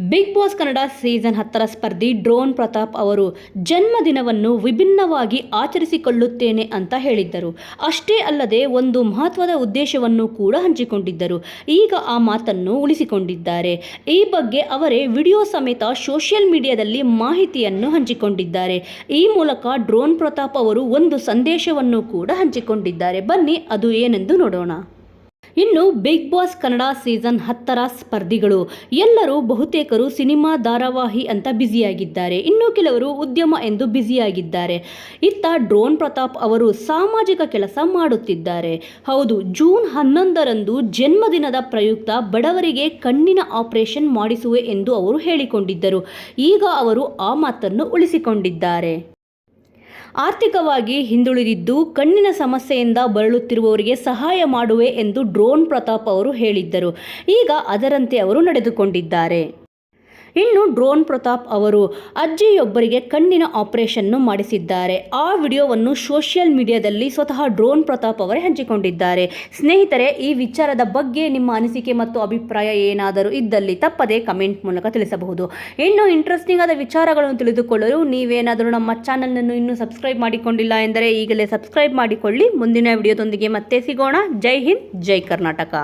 Big boss Kannada season ಹತ್ತರ ಸ್ಪರ್ಧಿ drone Pratap ಅವರು ಜನ್ಮದಿನವನ್ನು ವಿಭಿನ್ನವಾಗಿ ಆಚರಿಸಿಕೊಳ್ಳುತ್ತೇನೆ ಅಂತ ಹೇಳಿದ್ದರು. ಅಷ್ಟೇ ಅಲ್ಲದೆ ಒಂದು ಮಹತ್ವದ ಉದ್ದೇಶವನ್ನು ಕೂಡ ಹಂಚಿಕೊಂಡಿದ್ದರು. ಈಗ ಆ ಮಾತನ್ನು ಉಳಿಸಿಕೊಂಡಿದ್ದಾರೆ. ಈ ಬಗ್ಗೆ ಅವರೇ ವಿಡಿಯೋ ಸಮೇತ ಸೋಷಿಯಲ್ ಮೀಡಿಯಾದಲ್ಲಿ ಮಾಹಿತಿಯನ್ನು ಹಂಚಿಕೊಂಡಿದ್ದಾರೆ. ಈ ಮೂಲಕ ಡ್ರೋನ್ ಪ್ರತಾಪ್ ಅವರು ಒಂದು ಸಂದೇಶವನ್ನು ಕೂಡ ಹಂಚಿಕೊಂಡಿದ್ದಾರೆ. ಬನ್ನಿ, ಅದು ಏನೆಂದು ನೋಡೋಣ. ಇನ್ನು ಬಿಗ್ ಬಾಸ್ ಕನ್ನಡ ಸೀಸನ್ ಹತ್ತರ ಸ್ಪರ್ಧಿಗಳು. ಎಲ್ಲರೂ ಬಹುತೇಕರು ಸಿನಿಮಾ ಧಾರಾವಾಹಿ ಅಂತ ಬ್ಯುಸಿಯಾಗಿದ್ದಾರೆ. ಇನ್ನು ಕೆಲವರು ಉದ್ಯಮ ಎಂದು ಬ್ಯುಸಿಯಾಗಿದ್ದಾರೆ. ಇತ್ತ ಡ್ರೋನ್ ಪ್ರತಾಪ್ ಅವರು ಸಾಮಾಜಿಕ ಕೆಲಸ ಮಾಡುತ್ತಿದ್ದಾರೆ. ಹೌದು, ಜೂನ್ ಹನ್ನೊಂದರಂದು ಜನ್ಮದಿನದ ಪ್ರಯುಕ್ತ ಬಡವರಿಗೆ ಕಣ್ಣಿನ ಆಪರೇಷನ್ ಮಾಡಿಸುವೆ ಎಂದು ಅವರು ಹೇಳಿಕೊಂಡಿದ್ದರು. ಈಗ ಅವರು ಆ ಮಾತನ್ನು ಉಳಿಸಿಕೊಂಡಿದ್ದಾರೆ. ಆರ್ಥಿಕವಾಗಿ ಹಿಂದುಳಿದಿದ್ದು ಕಣ್ಣಿನ ಸಮಸ್ಯೆಯಿಂದ ಬಳಲುತ್ತಿರುವವರಿಗೆ ಸಹಾಯ ಮಾಡುವೆ ಎಂದು ಡ್ರೋನ್ ಪ್ರತಾಪ್ ಅವರು ಹೇಳಿದ್ದರು. ಈಗ ಅದರಂತೆ ಅವರು ನಡೆದುಕೊಂಡಿದ್ದಾರೆ. ಇನ್ನು ಡ್ರೋನ್ ಪ್ರತಾಪ್ ಅವರು ಅಜ್ಜಿಯೊಬ್ಬರಿಗೆ ಕಣ್ಣಿನ ಆಪರೇಷನ್ನು ಮಾಡಿಸಿದ್ದಾರೆ. ಆ ವಿಡಿಯೋವನ್ನು ಸೋಷಿಯಲ್ ಮೀಡಿಯಾದಲ್ಲಿ ಸ್ವತಃ ಡ್ರೋನ್ ಪ್ರತಾಪ್ ಅವರೇ ಹಂಚಿಕೊಂಡಿದ್ದಾರೆ. ಸ್ನೇಹಿತರೆ, ಈ ವಿಚಾರದ ಬಗ್ಗೆ ನಿಮ್ಮ ಅನಿಸಿಕೆ ಮತ್ತು ಅಭಿಪ್ರಾಯ ಏನಾದರೂ ಇದ್ದಲ್ಲಿ ತಪ್ಪದೇ ಕಮೆಂಟ್ ಮೂಲಕ ತಿಳಿಸಬಹುದು. ಇನ್ನು ಇಂಟ್ರೆಸ್ಟಿಂಗ್ ಆದ ವಿಚಾರಗಳನ್ನು ತಿಳಿದುಕೊಳ್ಳಲು ನೀವೇನಾದರೂ ನಮ್ಮ ಚಾನಲನ್ನು ಇನ್ನೂ ಸಬ್ಸ್ಕ್ರೈಬ್ ಮಾಡಿಕೊಂಡಿಲ್ಲ ಎಂದರೆ ಈಗಲೇ ಸಬ್ಸ್ಕ್ರೈಬ್ ಮಾಡಿಕೊಳ್ಳಿ. ಮುಂದಿನ ವಿಡಿಯೋದೊಂದಿಗೆ ಮತ್ತೆ ಸಿಗೋಣ. ಜೈ ಹಿಂದ್, ಜೈ ಕರ್ನಾಟಕ.